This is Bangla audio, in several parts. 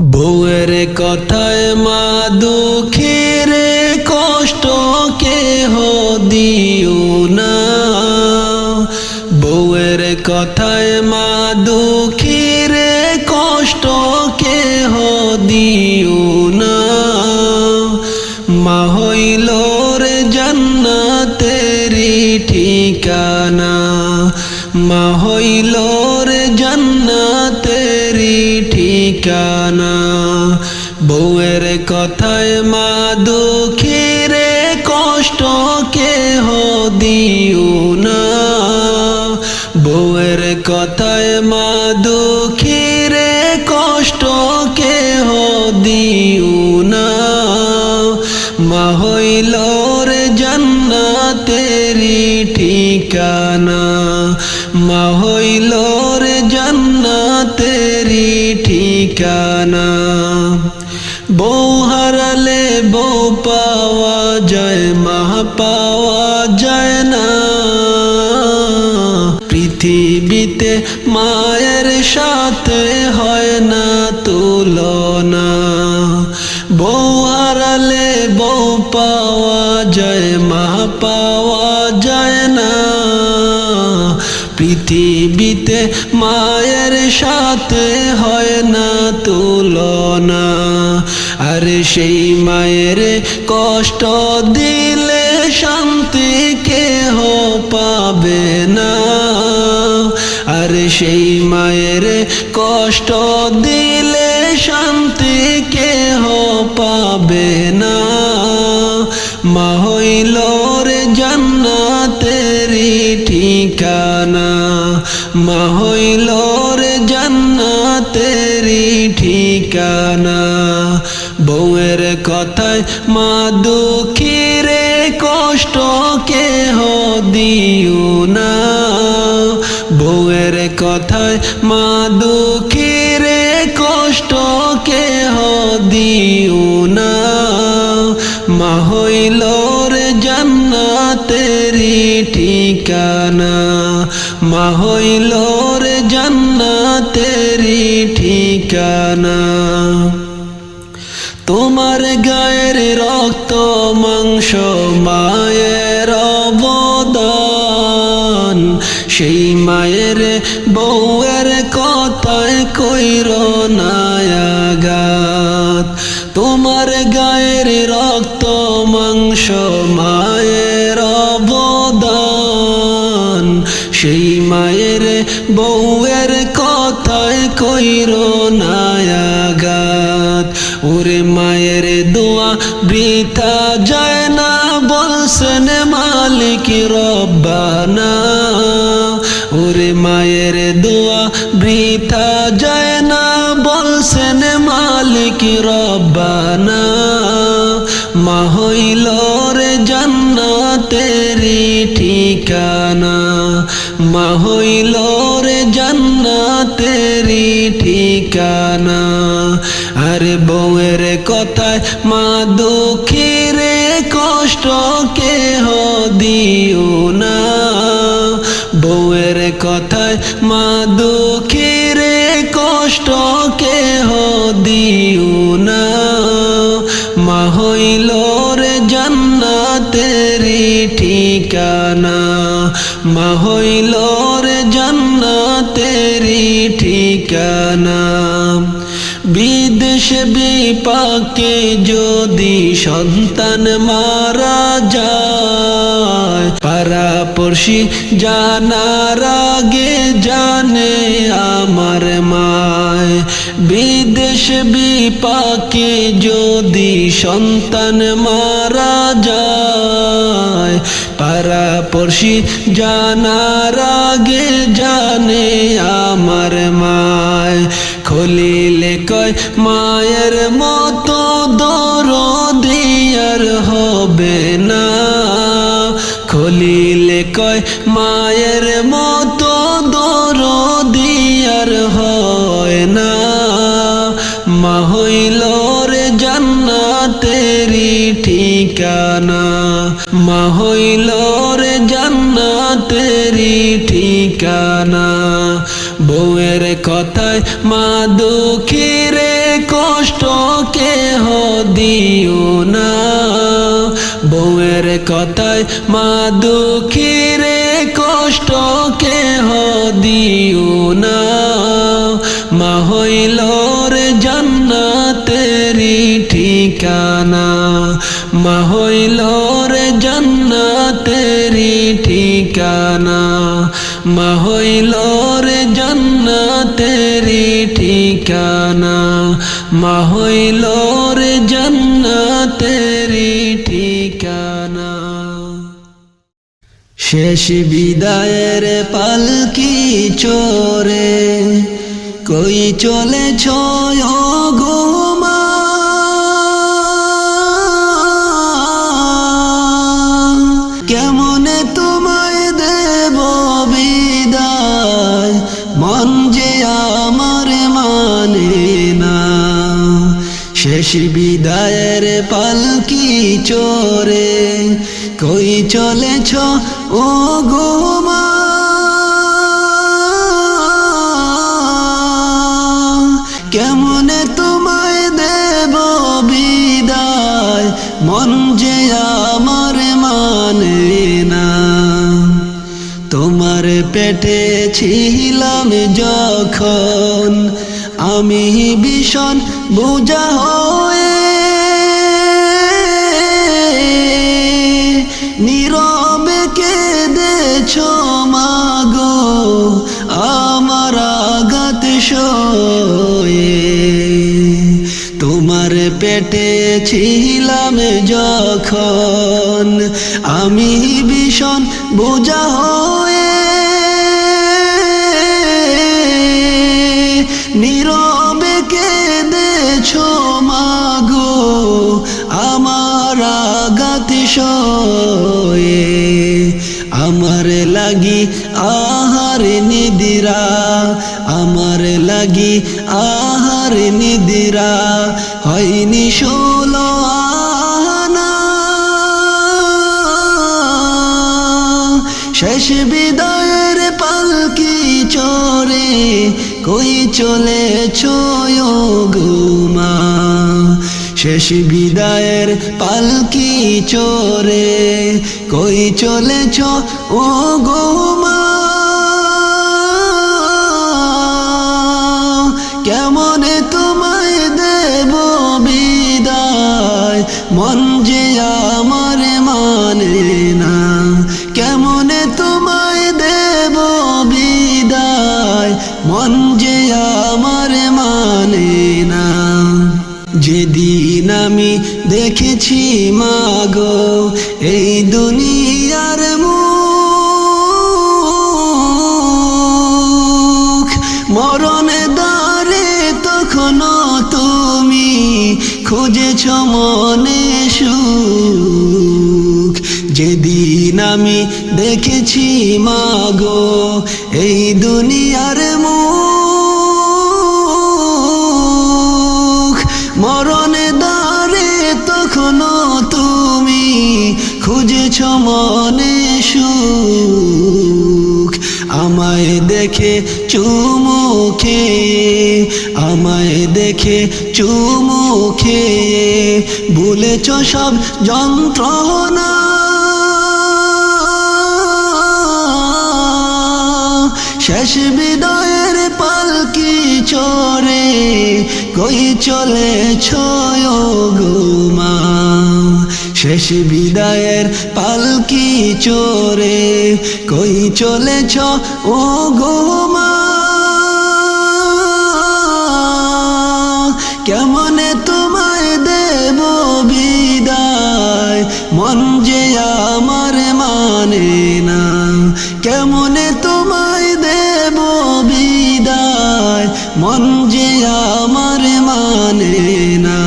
বউয়ের কথায় মা দুঃখের কষ্ট কেহ দিও না। বউয়ের কথায় মা দুঃখের কষ্ট কেহ দিও না। মা হইল রে জান্নাতেরি ঠিকানা। মা হইল ঠিকানা। বউয়ের কথায় মা দুঃখের কষ্ট কেহ দিও না। বউয়ের কথায় মা দুঃখের মায়ের সাথে হয় না তুলনা। বউ হারালে বউ পাওয়া যায়, মা পাওয়া যায় না। পৃথিবীতে মায়ের সাথে হয় না তুলনা। আর সেই মায়ের কষ্ট দিলে সেই মায়ের কষ্ট দিলে শান্তি কেহ পাবে না। মা হইল রে জান্নাতেরি ঠিকানা। মা হইল রে জান্নাতেরি ঠিকানা। বউয়ের কথায় মা দুঃখীরে কষ্ট কেহ দিও না। কথায়, মা দুঃখীরে কষ্ট কেহ দিও না। মা হইল রে জান্নাতেরি ঠিকানা। মা হইল রে জান্নাতেরি ঠিকানা। তোমার গায়ের রক্ত মাংস মায়ের অবদান। সেই মায়ের বউয়ের কথায় কইর নায়াগাত। তোমার গায়ের রক্ত, মাংস, মায়ের অবদান। সেই মায়ের বউয়ের কথায় কইর নায়াগাত। ওরে মায়ের দোয়া বৃথা যায় না, বলছেন মালিক রব্বানা। ওরে মায়ের দোয়া, বৃথা যায় না, বলছেন মালিক রব্বানা। মা হইল রে জান্নাতেরি ঠিকানা। মা হইল রে জান্নাতেরি ঠিকানা। আরে বউয়ের কথায়, মা দুঃখের কষ্ট কেহ দিও মা দুঃখের কষ্ট কেহ দিও না। মা হইল রে জান্নাতেরি ঠিকানা। মা হইল রে জান্নাতেরি ঠিকানা। বিদেশ বিপাকে যদি সন্তান মারা যায় পারাপড়শি জানার আগে জানে আমার মায়। বিদেশ বিপাকে যদি সন্তান মারা যায় পারাপড়শি জানার আগে জানে আমার মায়। খলিলে কয়, মায়ের মতো দরদিয়ার হবে না। খলিলে মায়ের মতো দরদিয়ার হয় না। মা হইল রে ঠিকানা। মা হইল রে ঠিকানা। বউয়ের কথায় মা দুঃখীরে কষ্ট দিও না। বউয়ের কথায় মা দুঃখীরে ঠিকানা? মা হইল রে জান্নাতেরি ঠিকানা। শেষ বিদায়ের পালকি চোরে, কই চলে ছয় গোমা কেমনে তোমায় দেব বিদায়? মন যে বিদায়ের পালকি চোরে? কই চলেছ ও গোমা কেমনে তোমায় দেব বিদায়? মন যে আমার মানে না। তোমার পেটে ছিলাম যখন আমি ছিলাম যখন আমি ভীষণ বোঝা হয়ে নীরবে কেঁদেছ মাগো আমার সয়ে শেষ বিদায়ের পালকি চরে? কই চলেছ গুমা? শেষ বিদায়ের পালকি চরে? কই চলেছ ও গৌমা? কেমনে তোমায় দেব বিদায়? মন যে খুঁজেছ মনে সুখ? যেদিন আমি দেখেছি মাগো, এই দুনিয়ার মুখ। মরণে দাঁড়ে তখনও তুমি খুঁজেছ মনে সুখ। আমায় দেখে চুমুখে, আমায় দেখে চুমুখে ভুলেছ সব যন্ত্রণা। শেষ বিদায়ের পালকি চরে কই চলে গুমা শেষ বিদায়ের পালকি চরে কই চলেছ ও গোমা কেমনে তোমায় দেব বিদায়? মন যে আমার মানে না। কেমনে তোমায় দেব বিদায়? মন যে আমার মানে না।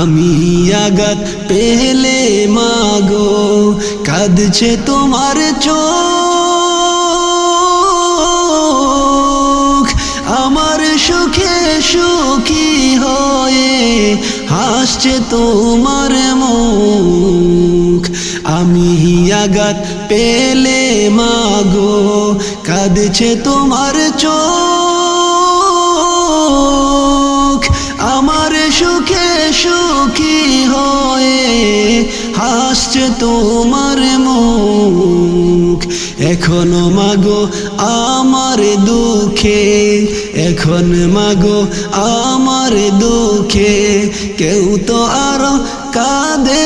আমি আঘাত পেলে মাগো, কাঁদছে তোমার চোখ। আসছে তোমার মুখ। আমি আঘাত পেলে মাগো, কাঁদছে তোমার চোখ। আমার সুখে সুখী হয়ে হাসছে তোমার মুখ। এখনও মাগো আমার দুঃখে, এখন মাগো আমার দুঃখে, কেউ তো আর কাঁদে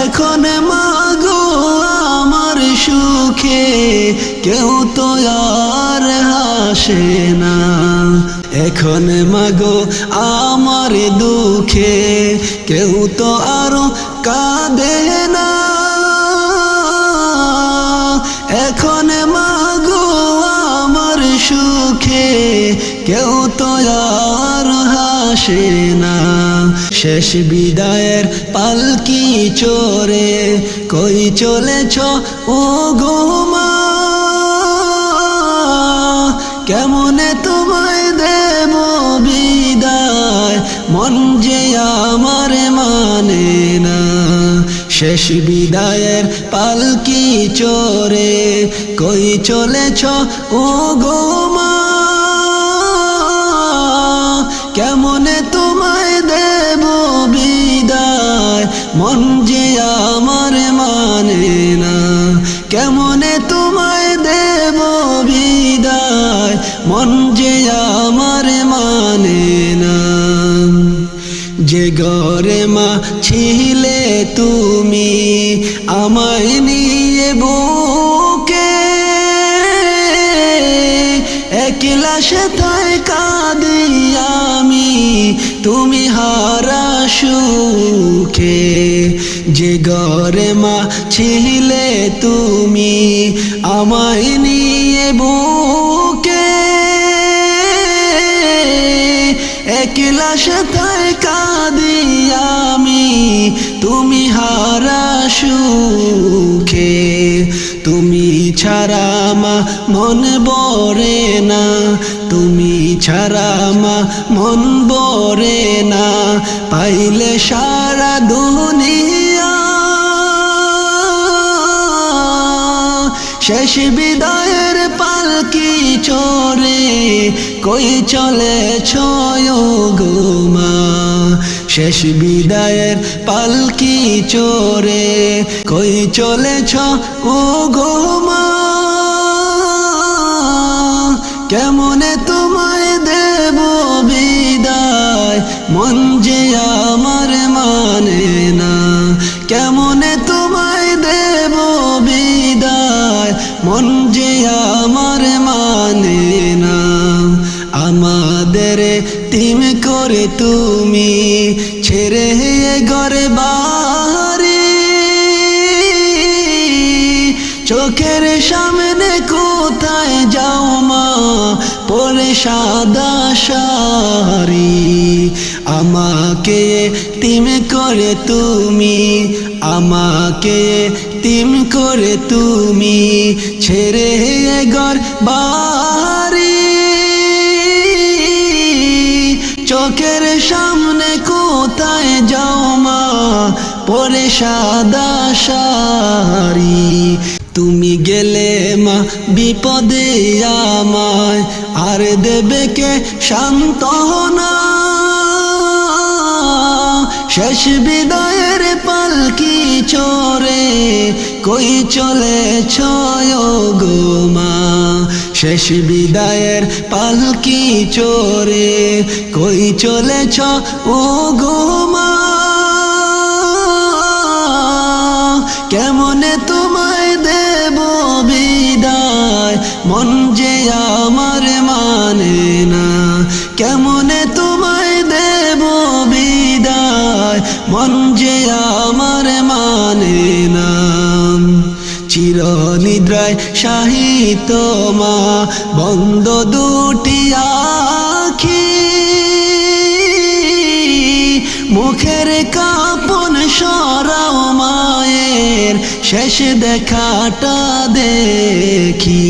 এখন মাগো আমার সুখে, কেউ তো আর হাসে না। এখন মাগো আমার দুঃখে, কেউ তো আর কাঁদে না। কেউ তো আর হাসে না। শেষ বিদায়ের পালকি চোরে, কই চলেছ ও গোমা কেমনে তোমায় দেব বিদায়? মন যে আমার মানে না। শেষ বিদায়ের পালকি চোরে, কই চলেছ ও গোমা কেমনে তোমায় দেব বিদায়? মন যে আমার মানে না। কেমনে তোমায় দেব বিদায়? মন যে আমার মানে না। যে গরে মা ছিলে তুমি, আমায় নিয়ে বুকে একলা সেথায় যে গরে মা ছিলে তুমি, আমায় নিয়ে বুকে একলা সেথায় কাঁদি আমি, তুমি হারা সুখে। তুমি ছাড়া মা মন বরে না, তুমি ছাড়া মা মন বরে না, পাইলে সারা দুনিয়া শেষ বিদায়ের পালকি চোরে কই চলে গোমা শেষ বিদায়ের পালকি চোরে কই চলেছ ও গোমা কেমনে তোমায় দেব বিদায়? মন যে আমার করে তুমি ছেড়ে ঘরে বাড়ি চোখের সামনে কোথায় যাও মা, পরে সাদা সারি আমাকে তিম করে তুমি, আমাকে তিম করে তুমি ছেড়ে ঘর বাড়ি পরে সাদা সারি তুমি গেলে মা, বিপদে আমায়। আর দেবে কে শান্তনা শেষ বিদায়ের পালকি চোরে কই চলে গোমা শেষ বিদায়ের পালকি চোরে কই চলেছ ও গোমা কেমনে তোমায় দেব বিদায়? মন যে আমার মানে না। কেমনে তোমায় দেব বিদায়? মন যে আমার মানে না। চির নিদ্রায় সাহিত্য মা, বন্ধ দুটি আখি শেষ দেখাটা দেখি।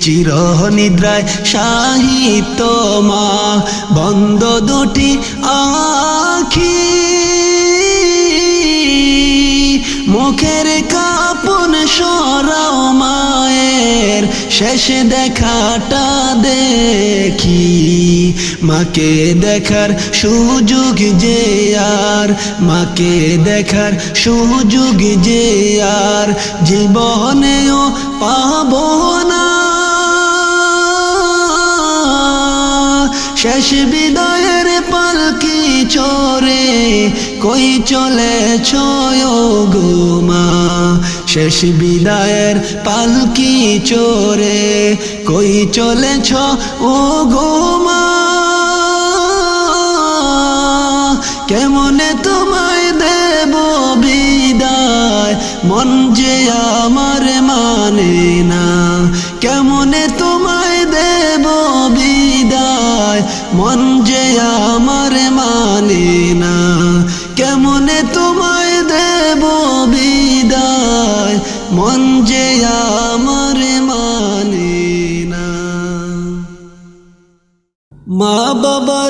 চির নিদ্রায় সাহিত্য মা বন্ধ দুটি আখি। মুখের কাপন সরাও মায়ের শেষ দেখাটা দেখি। মাকে দেখার সুযোগ যে আর, মাকে দেখার সুযোগ যে আর, জীবনেও পাব না। শেষ বিদায়ের পালকি চোরে, কই চলে গোমা শেষ বিদায়ের পালকি চোরে, কই চলেছ ও গোমা কেমনে তোমায় দেব বিদায়? মন যে আমার মানে না। কেমনে তোমায় দেব বিদায়? মন যে আমার মানে না। কেমনে তোমায় দেব বিদায়? মন যে আমার মানে না। মা কথা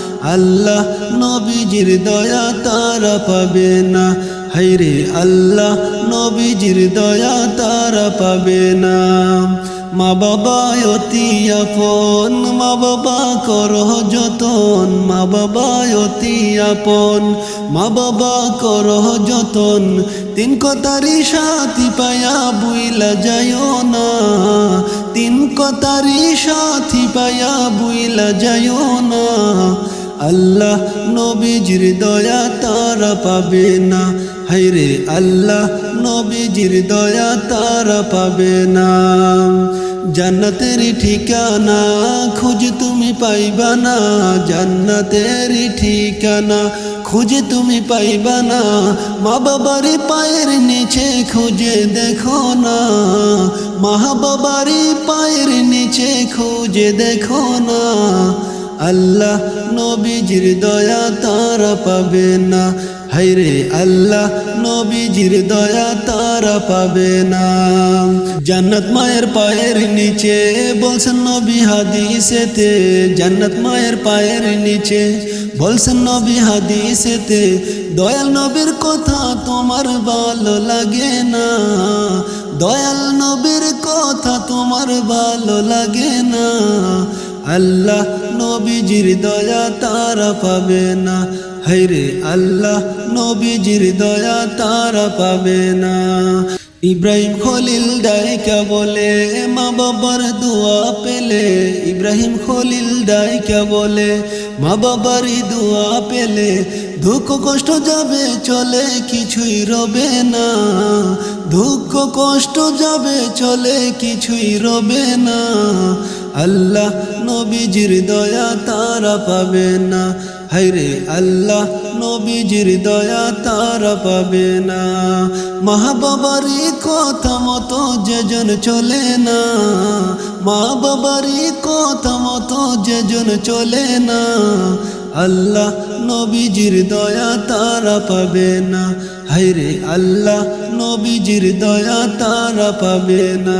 আল্লাহ নবীজির দয়া তারা পাবে না। হাইরে আল্লাহ নবীজির দয়া তারা পাবে না। মা বাবা অতি আপন, মা বাবা কর যতন, মা বাবা অতি আপন, মা বাবা কর যতন। তিন কথারি সাথী পায়া বুইলা যায়ও না। তিন কথারি সাথী পায়া বুইলা যায়ও না। আল্লাহ নবীজির দয়া তারা পাবে না। হাইরে আল্লাহ নবীজির দয়া তারা পাবে না। জান্নাতের ঠিকানা খুঁজ তুমি পাইবা না। জান্নাতের ঠিকানা খুঁজে তুমি পাইবা না। মা বাবার পায়ের নিচে খুঁজে দেখো না। মা বাবার পায়ের নিচে খুঁজে দেখো না। আল্লাহ নবীজির দয়া তারা পাবে না। হাইরে আল্লাহ নবীজির দয়া তারা পাবে না। জান্নাত মায়ের পায়ের নিচে বলছেন নবী হাদিসেতে। জান্নাত মায়ের পায়ের নিচে বলছেন নবী হাদিসেতে। দয়াল নবীর কথা তোমার ভালো লাগে না। দয়াল নবীর কথা তোমার ভালো লাগে না। আল্লাহ নবীজির দয়া তারা পাবে না। হাইরে আল্লাহ নবীজির দয়া তারা পাবে না। ইব্রাহিম খলিল ডাইকা বলে, মা বাবার দোয়া পেলে। ইব্রাহিম খলিল ডাইকা বলে, মা বাবারই দোয়া পেলে। দুঃখ কষ্ট যাবে, চলে কিছুই রবে না। দুঃখ কষ্ট যাবে, চলে কিছুই রবে না। আল্লাহ নবীজির দয়া তারা পাবে না। হাইরে আল্লাহ নবীজির দয়া তারা পাবে না। মা বাবারই কথা মতো যেজন চলে না। মা বাবারই কথা মতো যেজন চলে না। আল্লাহ নবীজির দয়া তারা পাবে না। হাইরে আল্লাহ নবীজির দয়া তারা পাবে না।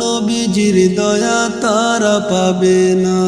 নবীজির দয়া তারা পাবে না।